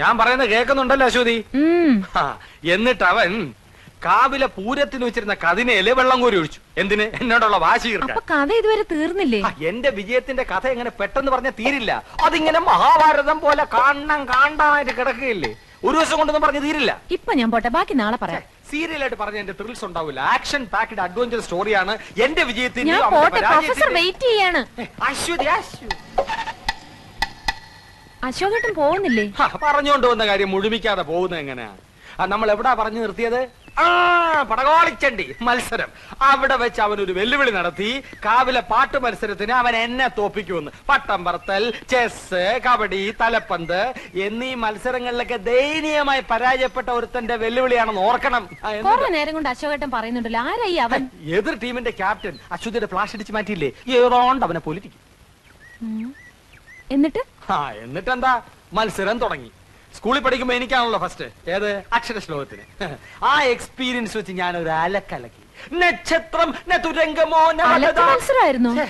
ഞാൻ പറയുന്നത് കേൾക്കുന്നുണ്ടല്ലോ അശ്വതി. എന്നിട്ട് അവൻ കാവിലെ പൂരത്തിന് വെച്ചിരുന്ന കതിനയിൽ വെള്ളം കോരി ഒഴിച്ചു. എന്തിന്? എന്നോടുള്ള വാശി കഥ ഇതുവരെ തീർന്നില്ലേ? എന്റെ വിജയത്തിന്റെ കഥ എങ്ങനെ പെട്ടെന്ന് പറഞ്ഞ തീരില്ല. അതിങ്ങനെ മഹാഭാരതം പോലെ കാണണം കാണാനായിട്ട് കിടക്കുകയില്ലേ? ഒരു ദിവസം കൊണ്ടൊന്നും പറഞ്ഞ് തീരില്ല. ഇപ്പൊ ഞാൻ പോട്ടെ ബാക്കി നാളെ പറയാം. സീരിയലായിട്ട് പറഞ്ഞ എന്റെ ത്രിൽസ് ഉണ്ടാവില്ല. ആക്ഷൻ പാക്കഡ് അഡ്വഞ്ചർ സ്റ്റോറിയാണ് എന്റെ വിജയത്തിന്റെ അശ്വതി അവന്റെ അശോകേട്ടൻ പോകുന്നില്ലേ? പറഞ്ഞോണ്ട് പറഞ്ഞുകൊണ്ട് വന്ന കാര്യം മുഴുമിക്കാതെ പോകുന്നത് എങ്ങനെയാ? നമ്മൾ എവിടാ പറഞ്ഞു നിർത്തിയത്? ആ പടകോളിച്ചണ്ടി മത്സരം. അവിടെ വെച്ച് അവൻ ഒരു വെല്ലുവിളി നടത്തി കാവിലെ പാട്ട് മത്സരത്തിന് അവൻ എന്നെ തോപ്പിക്കുമെന്ന്. പട്ടം പറത്തൽ ചെസ് കബഡി തലപ്പന്ത് എന്നീ മത്സരങ്ങളിലൊക്കെ ദയനീയമായി പരാജയപ്പെട്ട ഒരുത്തന്റെ വെല്ലുവിളിയാണെന്ന് ഓർക്കണം. നേരം കൊണ്ട് അശോകേട്ടൻ പറയുന്നുണ്ടല്ലോ. ആരായി അവൻ? എതിർ ടീമിന്റെ ക്യാപ്റ്റൻ അശ്വതിയുടെ ഫ്ലാഷ് അടിച്ച് മാറ്റിയില്ലേ? ഏറോണ്ട് അവനെ പൊലിറ്റിക്കും എന്നിട്ട്? ആ എന്നിട്ടെന്താ? മത്സരം തുടങ്ങി. സ്കൂളിൽ പഠിക്കുമ്പോ എനിക്കാണല്ലോ ഫസ്റ്റ് ഏത്? അക്ഷര ശ്ലോകത്തിന് ആ എക്സ്പീരിയൻസ് വെച്ച് ഞാൻ ഒരു അലക്കലക്കി. നക്ഷത്രം. മത്സരമായിരുന്നോ?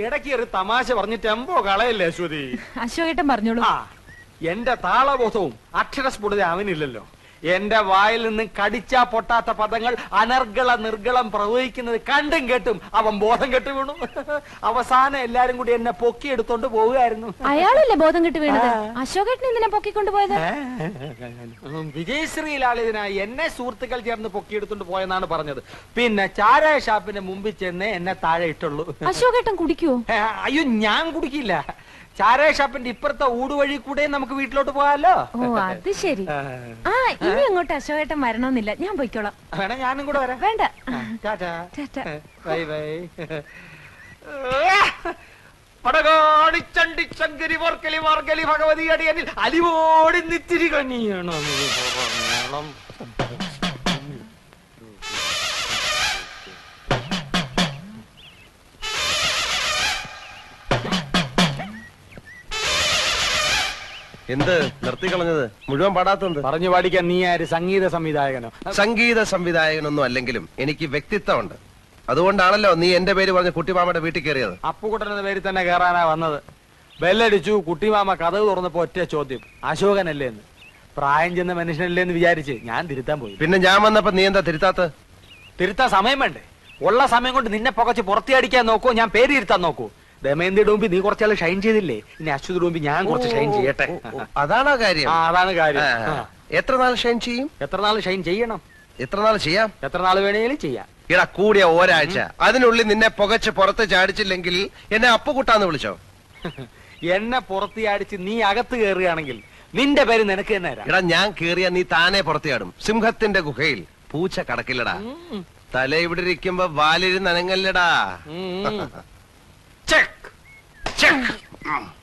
ഇടയ്ക്ക് ഒരു തമാശ പറഞ്ഞ് ടെമ്പോ കളയല്ലേ അശ്വതി? അശോകേട്ടൻ പറഞ്ഞോളൂ. ആ എന്റെ താളബോധവും അക്ഷരസ്ഫുടത അവനില്ലല്ലോ. എന്റെ വായിൽ നിന്ന് കടിച്ചാ പൊട്ടാത്ത പദങ്ങൾ അനർഗള നിർഗളം പ്രവഹിക്കുന്നത് കണ്ടും കേട്ടും അവൻ ബോധം കെട്ടു വീണു. അവസാനം എല്ലാരും കൂടി എന്നെ പൊക്കിയെടുത്തോണ്ട് പോവുകയായിരുന്നു. അയാളല്ലേ ബോധം കെട്ട് വീണത്? അശോകേട്ടനെ അശോകേട്ടൻ എന്തിനാ പൊക്കിക്കൊണ്ട് പോയത് വിജയശ്രീ ലാളിതനായി എന്നെ സുഹൃത്തുക്കൾ ചേർന്ന് പൊക്കിയെടുത്തോണ്ട് പോയെന്നാണ് പറഞ്ഞത്. പിന്നെ ചാരായ ഷാപ്പിന്റെ മുമ്പിൽ ചെന്ന് എന്നെ താഴെ ഇട്ടുള്ളൂ. അശോകേട്ടൻ കുടിക്കൂ അയ്യോ ഞാൻ കുടിക്കില്ല. ചാരായ ഷാപ്പിന്റെ ഇപ്പുറത്തെ ഊടുവഴി കൂടെ നമുക്ക് വീട്ടിലോട്ട് പോകാലോ? ഓ അത് ശരി. ആ, ഇനി അങ്ങോട്ട് അശോകേട്ടൻ വരണമെന്നില്ല. ഞാൻ പോയിക്കോളാം. വേണേ ഞാനും കൂടെ വരാം. വേണ്ട. ടാറ്റാ. ടാറ്റാ. Bye bye. പടകാടി ചണ്ടി ചങ്കരി വർക്കലി വർക്കലി ഭഗവതി അടിയനിൽ അലിവോടി നിത്തിരി കനിയണം പറഞ്ഞോളം നിർത്തി കളഞ്ഞത് മുഴുവൻ പാടാത്തത് പറഞ്ഞു പാടിക്കാൻ നീ ആര്? സംഗീത സംവിധായകനോ? സംഗീത സംവിധായകനൊന്നും അല്ലെങ്കിലും എനിക്ക് വ്യക്തിത്വമുണ്ട്. അതുകൊണ്ടാണല്ലോ നീ എന്റെ പേര് പറഞ്ഞ് കുട്ടിമാമയുടെ വീട്ടിൽ കയറിയത്. അപ്പുകുട്ടനെന്ന പേരിൽ തന്നെ കയറാനാ വന്നത്. ബെല്ലടിച്ചു കുട്ടിമാമ കഥവ് തുറന്നപ്പോ ഒറ്റ ചോദ്യം. അശോകനല്ലേ എന്ന്. പ്രായം ചെന്ന മനുഷ്യനല്ലേ എന്ന് വിചാരിച്ച് ഞാൻ തിരുത്താൻ പോയി. പിന്നെ ഞാൻ വന്നപ്പോ നീ എന്താ തിരുത്താത്ത? തിരുത്താൻ സമയം വേണ്ടേ? ഉള്ള സമയം കൊണ്ട് നിന്നെ പുകച്ച് പുറത്തിയടിക്കാൻ നോക്കൂ ഞാൻ പേര് ഇരുത്താൻ നോക്കൂ ദമയന്തിയുടെ ഡോമ്പി നീ കുറച്ചാൾ ഷൈൻ ചെയ്തില്ലേ? ഇനി അശ്വതി ഡോമ്പി ഞാൻ കുറച്ച് ഷൈൻ ചെയ്യട്ടെ. അതാണോ കാര്യം. ആ അതാണ് കാര്യം. എത്ര നാൾ ഷൈൻ ചെയ്യും? എത്ര നാൾ ഷൈൻ ചെയ്യണം? എത്ര നാൾ ചെയ്യാം? എത്ര നാൾ വേണേലും ചെയ്യാം. ഇട കൂടിയ ഒരാഴ്ച. അതിനുള്ളിൽ നിന്നെ പുകച്ച് പുറത്ത് ചാടിച്ചില്ലെങ്കിൽ എന്നെ അപ്പുകുട്ടാന്ന് വിളിച്ചോ? എന്നെ പുറത്തിയാടിച്ച് നീ അകത്ത് കയറുകയാണെങ്കിൽ നിന്റെ പേര് നിനക്ക് തന്നെ തരാം. എടാ ഞാൻ കേറിയ നീ താനെ പുറത്തിയാടും സിംഹത്തിന്റെ ഗുഹയിൽ. പൂച്ച കടക്കില്ലടാ. തല ഇവിടെ ഇരിക്കുമ്പോ വാലിരുന്ന് അനങ്ങല്ലടാ. ഉം. ചെക്ക്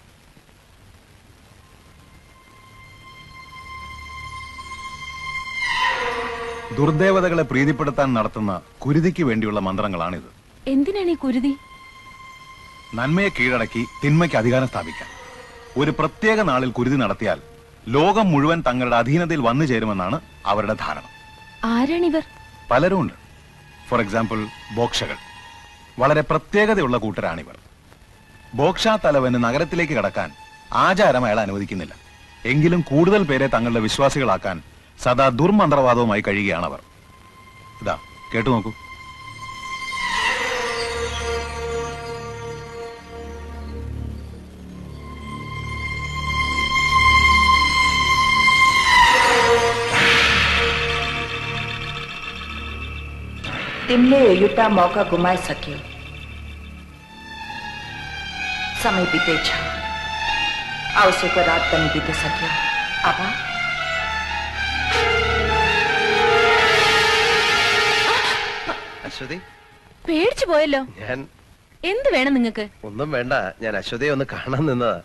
ദുർദേവതകളെ പ്രീതിപ്പെടുത്താൻ നടത്തുന്ന കുരുതിക്ക് വേണ്ടിയുള്ള മന്ത്രങ്ങളാണിത്. എന്തിനാണ് ഈ കുരുതി? നന്മയെ കീഴടക്കി തിന്മയ്ക്ക് അധികാരം സ്ഥാപിക്കാൻ. ഒരു പ്രത്യേക നാളിൽ കുരുതി നടത്തിയാൽ ലോകം മുഴുവൻ തങ്ങളുടെ അധീനതയിൽ വന്നു ചേരുമെന്നാണ് അവരുടെ ധാരണ. ആരാണിവർ? പലരും ഉണ്ട് ഫോർ എക്സാമ്പിൾ ബോക്ഷകൾ വളരെ പ്രത്യേകതയുള്ള കൂട്ടരാണിവർ. ബോക്ഷ തലവന് നഗരത്തിലേക്ക് കടക്കാൻ ആചാരം അയാൾ അനുവദിക്കുന്നില്ല എങ്കിലും കൂടുതൽ പേരെ തങ്ങളുടെ വിശ്വാസികളാക്കാൻ സദാ ദുർമന്ത്രവാദവുമായി കഴിയുകയാണവർ ഇതാ കേട്ടു നോക്കൂ તેમને યુટા મોકા ગુમાઈ શક્યો સમય બીતે છે આવશે કોઈ રાત બની બીતી શક્યો આભાર അശ്വതി പേടിച്ചു പോയല്ലോ ഞാൻ എന്ത് വേണം നിങ്ങക്ക് ഒന്നും വേണ്ട ഞാൻ അശ്വതിയെ ഒന്ന് കാണാൻ നിന്നതാ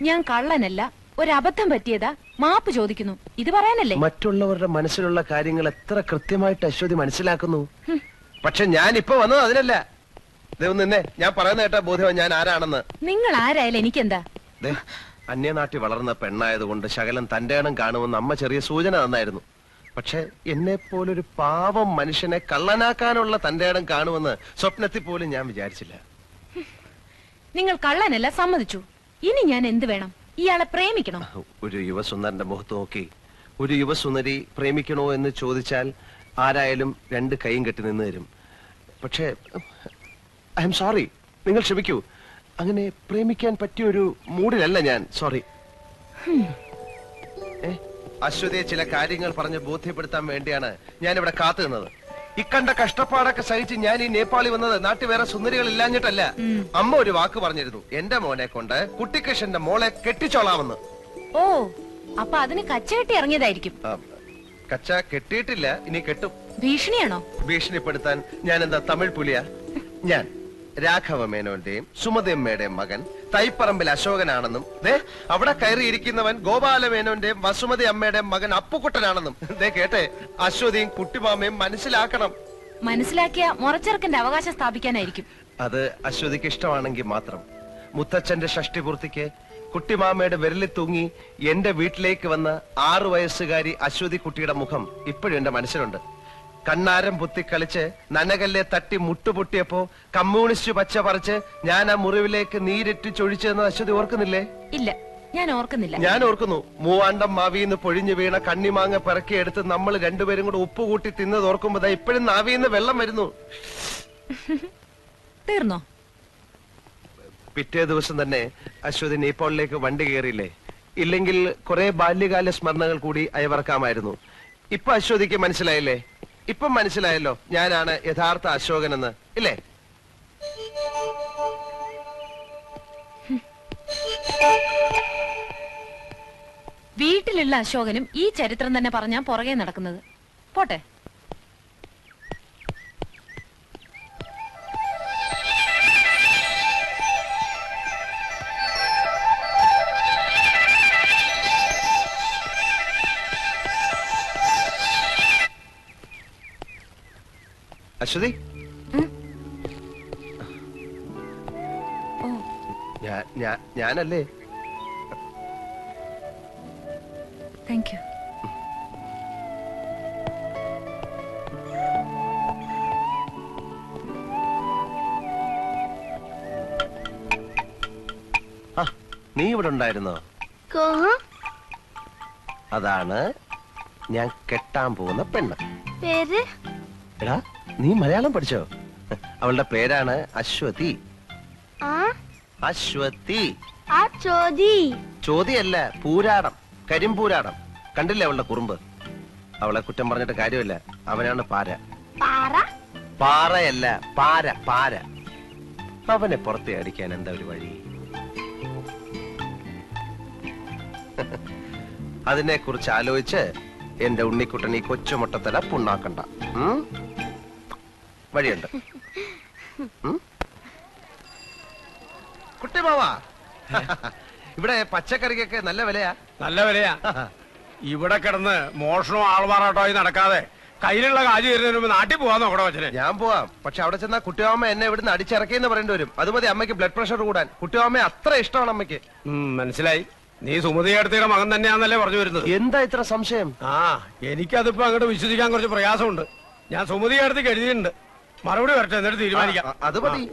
ഞാൻ കള്ളനല്ല ഒരബദ്ധം പറ്റിയതാ മാപ്പ് ചോദിക്കുന്നു ഇത് പറയാനല്ലേ മറ്റുള്ളവരുടെ മനസ്സിലുള്ള കാര്യങ്ങൾ എത്ര കൃത്യമായിട്ട് അശ്വതി മനസ്സിലാക്കുന്നു പക്ഷെ ഞാൻ ഇപ്പൊ വന്നത് അതിനല്ല ദേ ഒന്ന് നിന്നെ. ഞാൻ പറയുന്ന കേട്ട ബോധ്യം ഞാൻ ആരാണെന്ന്. നിങ്ങൾ ആരായാലും എനിക്കെന്താ? ദേ, അന്യനാട്ടിൽ വളർന്ന പെണ്ണായതുകൊണ്ട് ശകലം തന്റെ ഇണം കാണുമെന്ന് അമ്മ ചെറിയ സൂചന തന്നായിരുന്നു. പക്ഷെ എന്നെ പോലൊരു പാവം മനുഷ്യനെ കള്ളനാക്കാനുള്ള തന്റെ ഇടം കാണുമെന്ന് സ്വപ്നത്തിൽ പോലും ഞാൻ വിചാരിച്ചില്ല. നിങ്ങൾ കള്ളനല്ല സമ്മതിച്ചു. ഇനി ഞാൻ എന്ത് വേണം? ഇയാളെ പ്രേമിക്കണം. ഒരു യുവസുന്ദരന്റെ മുഖത്ത് നോക്കി. ഒരു യുവസുന്ദരി പ്രേമിക്കണോ എന്ന് ചോദിച്ചാൽ ആരായാലും രണ്ട് കൈയും കെട്ടി നിന്ന് തരും. പക്ഷേ ഐ എം സോറി. നിങ്ങൾ ക്ഷമിക്കൂ. അങ്ങനെ പ്രേമിക്കാൻ പറ്റിയ ഒരു മൂഡിലല്ല ഞാൻ. സോറി. അശ്വതിയെ ചില കാര്യങ്ങൾ പറഞ്ഞ് ബോധ്യപ്പെടുത്താൻ വേണ്ടിയാണ് ഞാൻ ഇവിടെ കാത്തു നിന്നത്. ഇക്കണ്ട കഷ്ടപ്പാടൊക്കെ സഹിച്ച് ഞാൻ ഈ നേപ്പാളി വന്നത് നാട്ടിൽ വേറെ സുന്ദരികൾ ഇല്ലാഞ്ഞിട്ടല്ല. അമ്മ ഒരു വാക്ക് പറഞ്ഞിരുന്നു. എന്റെ മോനെ കൊണ്ട് കുട്ടിക്കൃഷ്ണന്റെ മോളെ കെട്ടിച്ചോളാമെന്ന്. ഓ അപ്പൊ അതിന് കച്ചകെട്ടി ഇറങ്ങിയതായിരിക്കും. കച്ച കെട്ടിയിട്ടില്ല ഇനി കെട്ടും. ഭീഷണിയാണോ? ഭീഷണിപ്പെടുത്താൻ ഞാൻ എന്താ തമിഴ് പുലിയ? ഞാൻ. രാഘവ മേനോന്റെയും സുമതിയമ്മയുടെയും മകൻ തൈപ്പറമ്പിൽ അശോകനാണെന്നും ദേ അവിടെ കയറിയിരിക്കുന്നവൻ ഗോപാല മേനോന്റെയും വസുമതി അമ്മയുടെയും മകൻ അപ്പുക്കുട്ടനാണെന്നും. ദേ കേട്ടെ അശ്വതിയും കുട്ടിമാമയും മനസ്സിലാക്കണം. മനസ്സിലാക്കിയ മുറച്ചെറുക്കന്റെ അവകാശം സ്ഥാപിക്കാനായിരിക്കും. അത് അശ്വതിക്ക് ഇഷ്ടമാണെങ്കിൽ മാത്രം. മുത്തച്ഛന്റെ ഷഷ്ടിപൂർത്തിക്ക് കുട്ടിമാമയുടെ വിരലിൽ തൂങ്ങി എന്റെ വീട്ടിലേക്ക് വന്ന ആറു വയസ്സുകാരി അശ്വതി കുട്ടിയുടെ മുഖം ഇപ്പോഴും എന്റെ മനസ്സിലുണ്ട്. കണ്ണാരം പുത്തി കളിച്ച് നനകല്ലെ തട്ടി മുട്ടുപൊട്ടിയപ്പോ കമ്മ്യൂണിസ്റ്റ് പച്ച പറിച്ച് ഞാൻ ആ മുറിവിലേക്ക് നീരിട്ട് ചൊഴിച്ചെന്ന് അശ്വതി ഓർക്കുന്നില്ലേ? ഇല്ല ഞാൻ ഓർക്കുന്നില്ല. ഞാൻ ഓർക്കുന്നു മൂവാണ്ടം മാവിന്ന് പൊഴിഞ്ഞു വീണ കണ്ണിമാങ്ങ പിറക്കിയെടുത്ത് നമ്മൾ രണ്ടുപേരും കൂടെ ഉപ്പ് കൂട്ടി തിന്നത് ഓർക്കുമ്പോ ഇപ്പഴും ഇപ്പോഴും നാവിന്ന് വെള്ളം വരുന്നു. തീർന്നോ? പിറ്റേ ദിവസം തന്നെ അശ്വതി നേപ്പാളിലേക്ക് വണ്ടി കയറിയില്ലേ? ഇല്ലെങ്കിൽ കുറെ ബാല്യകാല സ്മരണകൾ കൂടി അയവർക്കാമായിരുന്നു ഇപ്പൊ അശ്വതിക്ക് മനസ്സിലായില്ലേ? ഇപ്പം മനസ്സിലായല്ലോ ഞാനാണ് യഥാർത്ഥ അശോകൻ എന്ന് ഇല്ലേ? വീട്ടിലുള്ള അശോകനും ഈ ചരിത്രം തന്നെ പറഞ്ഞാ പുറകെ നടക്കുന്നത്. പോട്ടെ. അശ്വതി? ഞാനല്ലേ? താങ്ക് യു നീ ഇവിടെ ഉണ്ടായിരുന്നോ? അതാണ് ഞാൻ കെട്ടാൻ പോകുന്ന പെണ്ണ്. പേര്? എടാ നീ മലയാളം പഠിച്ചോ? അവളുടെ പേരാണ് അശ്വതി. അശ്വതി. ചോദ്യല്ല പൂരാടം കരിമ്പൂരാടം. കണ്ടില്ലേ അവളുടെ കുറുമ്പ്? അവളെ കുറ്റം പറഞ്ഞിട്ട് കാര്യമില്ല. അവനാണ് പാര. പാറ? പാറയല്ല പാര പാര. അവനെ പുറത്തെ അടിക്കാൻ എന്താ ഒരു വഴി? അതിനെ കുറിച്ച് ആലോചിച്ച് എന്റെ ഉണ്ണിക്കുട്ടൻ ഈ കൊച്ചുമുട്ടത്തല പുണ്ണാക്കണ്ട? വഴിയുണ്ട്. കുട്ടി കുട്ടിമാവാ ഇവിടെ പച്ചക്കറിക്കൊക്കെ നല്ല വിലയാ. നല്ല വിലയാ. ഇവിടെ കിടന്ന് മോഷണോ ആൾവാറാട്ടോയി നടക്കാതെ കയ്യിലുള്ള കാജി തരുന്നതിന് മുമ്പ് നാട്ടിൽ പോവാൻ നോക്കണോ അച്ഛനെ ഞാൻ പോവാം. പക്ഷെ അവിടെ ചെന്നാ കുട്ടിയമ്മ എന്നെ ഇവിടുന്ന് അടിച്ചിറക്കിയെന്ന് പറയേണ്ടി വരും. അത് മതി അമ്മയ്ക്ക് ബ്ലഡ് പ്രഷർ കൂടാൻ. കുട്ടിയമ്മ അത്ര ഇഷ്ടമാണ് അമ്മയ്ക്ക്. മനസ്സിലായി. നീ സുമതി അടുത്തയുടെ മകൻ തന്നെയാന്നല്ലേ പറഞ്ഞു വരുന്നത്. എന്താ ഇത്ര സംശയം? ആ എനിക്കതിപ്പോ അങ്ങോട്ട് വിശ്വസിക്കാൻ കുറച്ച് പ്രയാസമുണ്ട്. ഞാൻ സുമതി അടുത്തേക്ക് എഴുതിയിട്ടുണ്ട്. മറുപടി വരട്ടെ എന്നിട്ട് തീരുമാനിക്കാം. അത് മതി.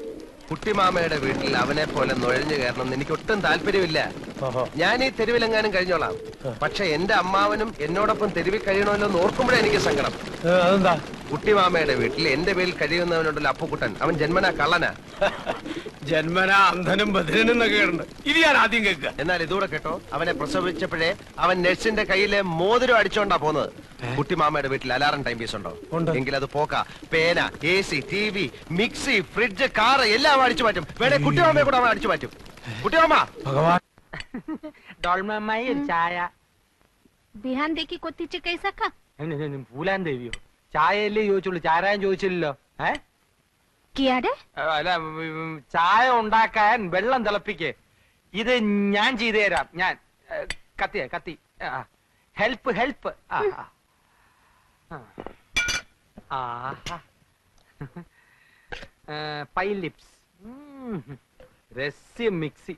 കുട്ടിമാമയുടെ വീട്ടിൽ അവനെ പോലെ നുഴഞ്ഞു കയറണം എനിക്ക് ഒട്ടും താല്പര്യമില്ല. ഞാൻ ഈ തെരുവിലെങ്ങാനും കഴിഞ്ഞോളാം. പക്ഷെ എന്റെ അമ്മാവനും എന്നോടൊപ്പം തെരുവിൽ കഴിയണമല്ലോ എന്ന് ഓർക്കുമ്പോഴേ എനിക്ക് സങ്കടം. കുട്ടിമാമയുടെ വീട്ടിൽ എന്റെ പേരിൽ കഴിയുന്നവനുണ്ടല്ലോ അപ്പുക്കുട്ടൻ അവൻ ജന്മനാ കള്ളനാ. ജന്മനാ അന്ധനും ബദിരനും എന്നൊക്കെ ഇത് ഞാൻ ആദ്യം കേൾക്കുക. എന്നാൽ ഇതൂടെ കേട്ടോ. അവനെ പ്രസവിച്ചപ്പോഴേ അവൻ നഴ്സിന്റെ കയ്യിലെ മോതിരം അടിച്ചോണ്ടാ പോന്നത്. കുട്ടിമാമയുടെ വീട്ടിൽ അലാറം ടൈം പീസ് ഉണ്ടോ? എങ്കിൽ അത് പോക്ക. പേന A C T V mixie fridge car എല്ലാം അടിച്ചു മാറ്റും. വേണേ കുട്ടിമാമയെ കൂടെ അവൻ അടിച്ചു മാറ്റും. കുട്ടിമാമ ഭഗവാൻ. ഡോൾമമായി ഒരു ചായ. ബിഹാൻ ദേക്കി കൊത്തിച്ച് കൈസക്ക. പൂലാൻ ദേവിയോ? ചായയല്ലേ ചോദിച്ചുള്ളൂ. ചാരായം ചോദിച്ചില്ലല്ലോ. ഏഹ് അല്ല ചായ ഉണ്ടാക്കാൻ വെള്ളം തിളപ്പിക്ക്. ഇത് ഞാൻ ചെയ്തു തരാം. ഞാൻ കത്തി കത്തി. Help help. Pi lips. രസ്യം മിക്സി.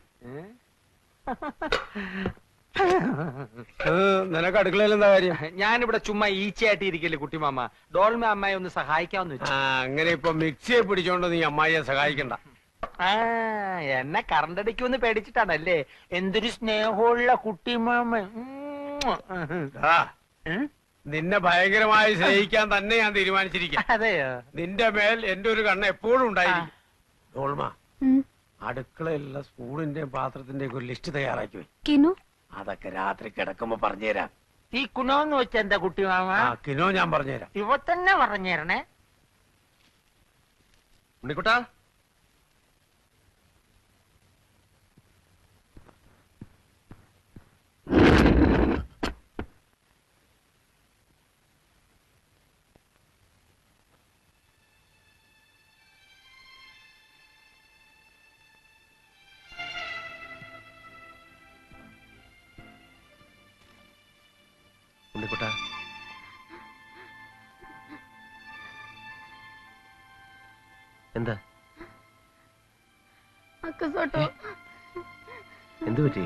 നിനക്ക് അടുക്കളയിൽ എന്താ കാര്യം? ഞാനിവിടെ ചുമ്മാ ഈച്ചയായിട്ട് ഇരിക്കല്ലേ കുട്ടിമാമ ഡോൾമ അമ്മായി ഒന്ന് സഹായിക്കാമെന്ന് വെച്ചു. ആ അങ്ങനെ ഇപ്പൊ മിക്സിയെ പിടിച്ചോണ്ട് നീ അമ്മായിയെ സഹായിക്കണ്ട. ആ എന്നെ കറണ്ടടിക്കുമെന്ന് പേടിച്ചിട്ടാണല്ലേ? എന്തൊരു സ്നേഹമുള്ള കുട്ടിമാമ ആ, നിന്നെ ഭയങ്കരമായി സ്നേഹിക്കാൻ തന്നെ ഞാൻ തീരുമാനിച്ചിരിക്കാം. അതെയോ? നിന്റെ മേൽ എന്റെ ഒരു കണ്ണ് എപ്പോഴും ഉണ്ടായിരിക്കും. ഡോൾമ അടുക്കളയിലുള്ള സ്പൂണിന്റെയും പാത്രത്തിന്റെയും ഒരു ലിസ്റ്റ് തയ്യാറാക്കി വെയ്. അതൊക്കെ രാത്രി കിടക്കുമ്പോ പറഞ്ഞുതരാം. ഈ കുണോന്ന് വെച്ച എന്താ കുട്ടിമാമ ആ കിനോ ഞാൻ പറഞ്ഞുതരാം. ഇവ തന്നെ പറഞ്ഞേരണേ തരണേ ഉണ്ണിക്കുട്ടാ? എന്താ? എന്തു പറ്റി?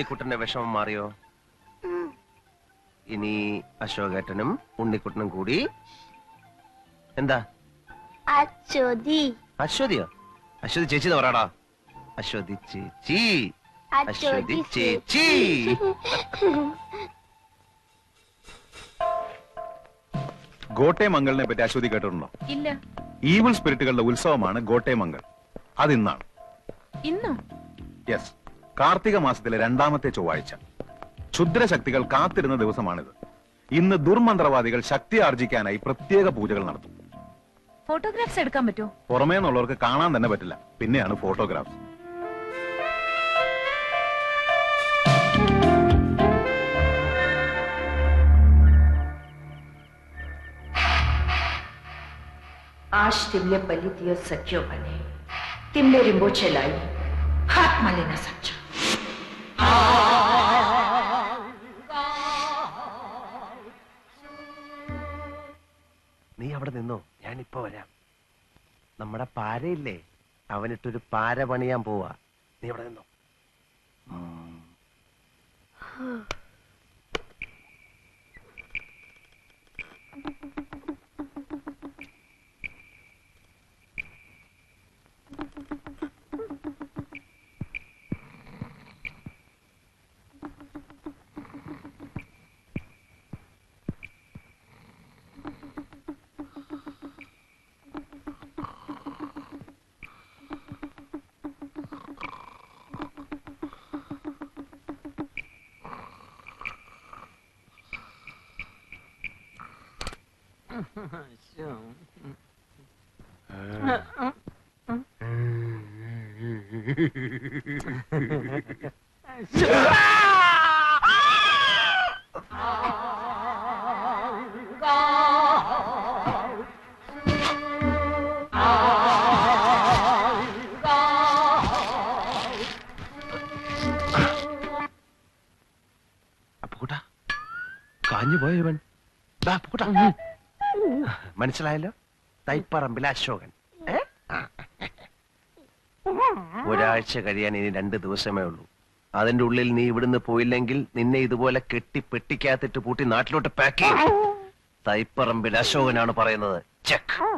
ഉണ്ണിക്കുട്ടന്റെ വിഷമം മാറിയോ? ഇനി അശോകേട്ടനും ഉണ്ണിക്കുട്ടനും കൂടി എന്താ? അശ്വതി. അശ്വതിയോ? അശ്വതി ചേച്ചി പറയടാ. അശ്വതി ചേച്ചി. അശ്വതി ചേച്ചി. ഗോട്ടെ മംഗളിനെ പറ്റി അശ്വതി കേട്ടിട്ടുണ്ടോ? ഇല്ല. ഈവിൾ സ്പിരിറ്റുകളുടെ ഉത്സവമാണ് ഗോട്ടെ മംഗൾ അത് ഇന്നാണ് ഇന്നോ? യെസ് കാർത്തിക മാസത്തിലെ രണ്ടാമത്തെ ചൊവ്വാഴ്ച. ക്ഷുദ്രശക്തികൾ കാത്തിരുന്ന ദിവസമാണിത്. ഇന്ന് ദുർമന്ത്രവാദികൾ ശക്തി ആർജിക്കാനായി പ്രത്യേക പൂജകൾ നടത്തും. ഫോട്ടോഗ്രാഫ്സ് എടുക്കാൻ പറ്റുമോ? പുറമേ നിന്നുള്ളവർക്ക് കാണാൻ തന്നെ പറ്റില്ല. പിന്നെയാണ് ഫോട്ടോഗ്രാഫ് આજ તેમને બલિ દિવસ સખ્યો બને તેમને રીંબોછે લાવી હાથમાં લેના അവിടെ നിന്നോ? ഞാനിപ്പോ വരാം. നമ്മുടെ പാരയില്ലേ? അവനിട്ടൊരു പാര പണിയാൻ പോവാ. നീ അവിടെ നിന്നോ? അപ്പുകുട്ട മനസ്സിലായല്ലോ? തൈപ്പറമ്പിലെ അശോകൻ? ഒരാഴ്ച കഴിയാൻ ഇനി രണ്ട് ദിവസമേ ഉള്ളൂ. അതിന്റെ ഉള്ളിൽ നീ ഇവിടുന്ന് പോയില്ലെങ്കിൽ നിന്നെ ഇതുപോലെ കെട്ടി പെട്ടിക്കകത്തിട്ട് പൂട്ടി നാട്ടിലോട്ട് പാക്ക് ചെയ്യും. തൈപ്പറമ്പിൽ അശോകനാണ് പറയുന്നത്. ചെക്ക്.